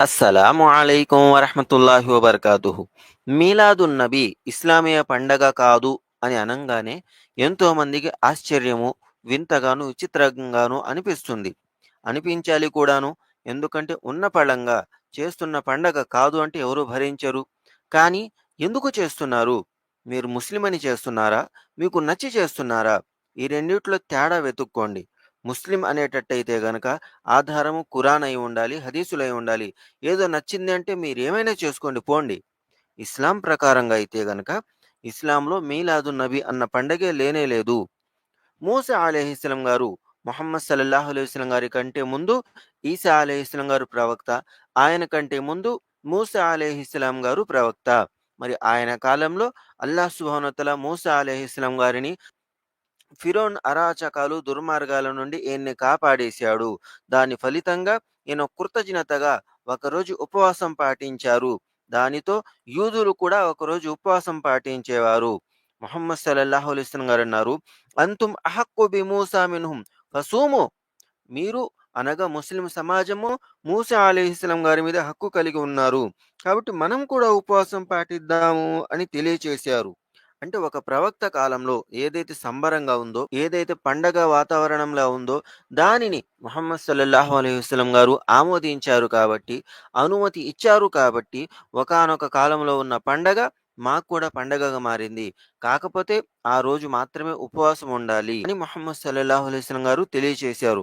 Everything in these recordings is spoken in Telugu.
అస్సలాము అలైకుం వరహమతుల్లాహి వబర్కాతుహు. మీలాదు నబీ ఇస్లామీయ పండగ కాదు అని అనంగానే ఎంతో మందికి ఆశ్చర్యము వింతగాను విచిత్రంగాను అనిపిస్తుంది. అనిపించాలి కూడాను ఎందుకంటే ఉన్న పళంగా చేస్తున్న పండగ కాదు అంటే ఎవరు భరించరు. కానీ ఎందుకు చేస్తున్నారు? మీరు ముస్లిం అని చేస్తున్నారా? మీకు నచ్చి చేస్తున్నారా? ఈ రెండిట్లో తేడా వెతుక్కోండి. ముస్లిం అనేటట్టయితే గనక ఆధారము కురాన్ అయి ఉండాలి హదీసులై ఉండాలి. ఏదో నచ్చింది అంటే మీరు ఏమైనా చేసుకోండి పోండి. ఇస్లాం ప్రకారంగా అయితే గనక ఇస్లాంలో మీలాదు నబీ అన్న పండగే లేనే లేదు. మూసా అలీహిస్లం గారు మొహమ్మద్ సల్లాహు అలైస్లం గారి కంటే ముందు ఈసా అలీహిస్లం గారు ప్రవక్త ఆయన కంటే ముందు మూసా అలీహిస్లాం గారు ప్రవక్త. మరి ఆయన కాలంలో అల్లాహ్ సుభానతల మూసా అలీహిస్లాం గారిని ఫిరోన్ అరాచకాలు దుర్మార్గాల నుండి ఈయన్ని కాపాడేశాడు. దాని ఫలితంగా ఈయన కృతజ్ఞతగా ఒకరోజు ఉపవాసం పాటించారు. దానితో యూదులు కూడా ఒకరోజు ఉపవాసం పాటించేవారు. మొహమ్మద్ సల్లల్లాహు అలైస్లం గారు అన్నారు అంతుం అహక్కు బి మూసా మిన్హుం. ఫసూము. మీరు అనగా ముస్లిం సమాజము మూసా అలీహిస్లాం గారి మీద హక్కు కలిగి ఉన్నారు. కాబట్టి మనం కూడా ఉపవాసం పాటిద్దాము అని తెలియచేశారు. అంటే ఒక ప్రవక్త కాలంలో ఏదైతే సంబరంగా ఉందో ఏదైతే పండగ వాతావరణంలో ఉందో దానిని ముహమ్మద్ సల్లల్లాహు అలైహి వసలం గారు ఆమోదించారు కాబట్టి అనుమతి ఇచ్చారు కాబట్టి ఒకానొక కాలంలో ఉన్న పండగ మాకు కూడా పండగగా మారింది. కాకపోతే ఆ రోజు మాత్రమే ఉపవాసం ఉండాలి అని ముహమ్మద్ సల్లల్లాహు అలైహి గారు తెలియజేశారు.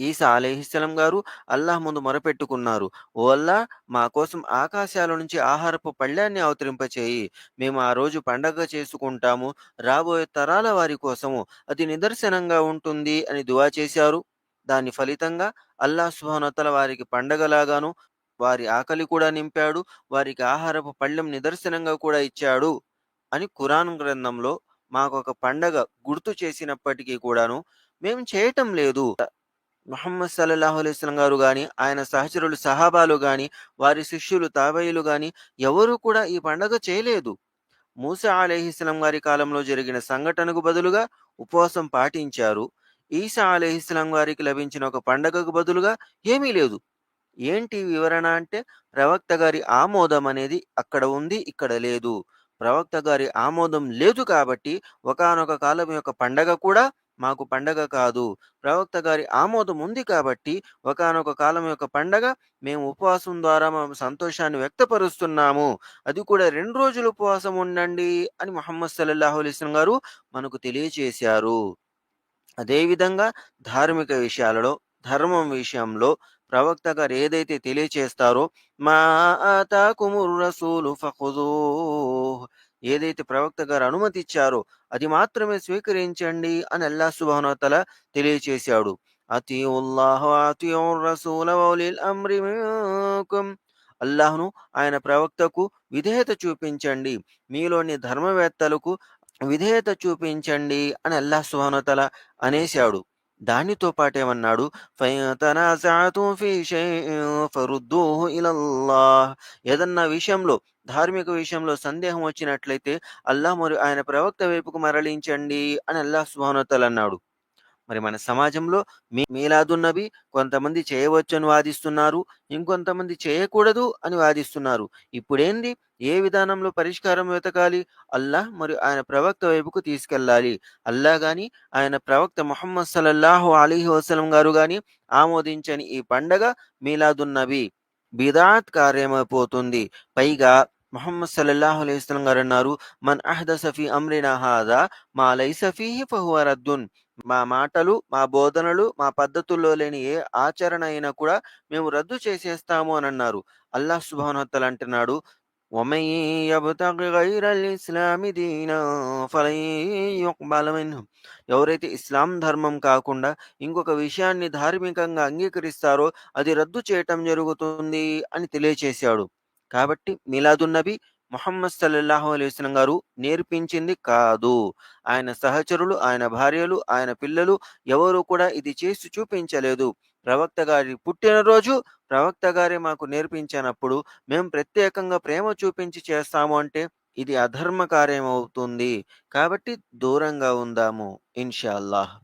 ఈసా అలహిస్లం గారు అల్లాహ్ ముందు మొరపెట్టుకున్నారు. ఓ అల్లా మా కోసం ఆకాశాల నుంచి ఆహారపు పళ్ళ్యాన్ని అవతరింపచేయి. మేము ఆ రోజు పండగ చేసుకుంటాము. రాబోయే తరాల వారి కోసము. అది నిదర్శనంగా ఉంటుంది అని దువా చేశారు. దాని ఫలితంగా అల్లాహ్ సుహనతల వారికి పండగలాగాను వారి ఆకలి కూడా నింపాడు వారికి ఆహారపు పళ్ళెం నిదర్శనంగా కూడా ఇచ్చాడు అని కురాన్ గ్రంథంలో మాకు ఒక పండగ గుర్తు చేసినప్పటికీ కూడాను మేము చేయటం లేదు. మహమ్మద్ సల్లాహు అలైస్లం గారు కానీ ఆయన సహచరులు సహాబాలు కానీ వారి శిష్యులు తాబయ్యులు కానీ ఎవరు కూడా ఈ పండగ చేయలేదు. మూసా అలీహిస్లం గారి కాలంలో జరిగిన సంఘటనకు బదులుగా ఉపవాసం పాటించారు. ఈసా అలీహిస్లాం గారికి లభించిన ఒక పండగకు బదులుగా ఏమీ లేదు. ఏంటి వివరణ అంటే ప్రవక్త గారి ఆమోదం అనేది అక్కడ ఉంది ఇక్కడ లేదు. ప్రవక్త గారి ఆమోదం లేదు కాబట్టి ఒకానొక కాలం యొక్క పండగ కూడా మాకు పండగ కాదు. ప్రవక్త గారి ఆమోదం ఉంది కాబట్టి ఒకానొక కాలం యొక్క పండగ మేము ఉపవాసం ద్వారా మా సంతోషాన్ని వ్యక్తపరుస్తున్నాము. అది కూడా రెండు రోజులు ఉపవాసం ఉండండి అని మొహమ్మద్ సల్లల్లాహు గారు మనకు తెలియచేశారు. అదేవిధంగా ధార్మిక విషయాలలో ధర్మం విషయంలో ప్రవక్త గారు ఏదైతే తెలియచేస్తారో మా ఆతాకుముర్ రసూలు ఫఖుదూహ్ ఏదైతే ప్రవక్త గారు అనుమతి ఇచ్చారో అది మాత్రమే స్వీకరించండి అని అల్లా సుబానతల తెలియచేశాడు. అతియుల్లాహ్ అల్లాహ్ను ఆయన ప్రవక్తకు విధేయత చూపించండి. మీలోని ధర్మవేత్తలకు విధేయత చూపించండి అని అల్లాహ్ సుబానతల అనేశాడు. దానితో పాటేమన్నాడు? ఏదన్నా విషయంలో ధార్మిక విషయంలో సందేహం వచ్చినట్లయితే అల్లాహ్ మరియు ఆయన ప్రవక్త వైపుకు మరలించండి అని అల్లాహ్ సుభానతల్ అన్నాడు. మరి మన సమాజంలో మీ మీలాదున్నవి కొంతమంది చేయవచ్చు అని వాదిస్తున్నారు ఇంకొంతమంది చేయకూడదు అని వాదిస్తున్నారు. ఇప్పుడేంది? ఏ విధానంలో పరిష్కారం వెతకాలి? అల్లాహ్ మరియు ఆయన ప్రవక్త వైపుకు తీసుకెళ్ళాలి. అల్లా గాని ఆయన ప్రవక్త మొహమ్మద్ సల్లల్లాహు అలీహి వసలం గారు గాని ఆమోదించని ఈ పండగ మీలాదున్నవి. బిదాత్ కార్యమైపోతుంది. పైగా మొహమ్మద్ సల్లల్లాహు అలైస్లం గారు అన్నారు మన్ అహ్దస సఫీ అమ్రినా హాదా మా లైస ఫీహి ఫహువ రద్దున్. మా మాటలు మా బోధనలు మా పద్ధతుల్లో లేని ఏ ఆచరణ అయినా కూడా మేము రద్దు చేసేస్తాము అని అన్నారు. అల్లాహ్ సుభానోత్తలు అంటున్నాడు ఎవరైతే ఇస్లాం ధర్మం కాకుండా ఇంకొక విషయాన్ని ధార్మికంగా అంగీకరిస్తారో అది రద్దు చేయటం జరుగుతుంది అని తెలియచేశాడు. కాబట్టి మిలాదున్నబి ముహమ్మద్ సల్లల్లాహు అలైహి గారు నేర్పించింది కాదు. ఆయన సహచరులు ఆయన భార్యలు ఆయన పిల్లలు ఎవరు కూడా ఇది చేసి చూపించలేదు. ప్రవక్త గారి పుట్టినరోజు ప్రవక్త గారే మాకు నేర్పించినప్పుడు మేము ప్రత్యేకంగా ప్రేమ చూపించి చేస్తాము అంటే ఇది అధర్మ కార్యం అవుతుంది. కాబట్టి దూరంగా ఉందాము ఇన్షాల్లాహ్.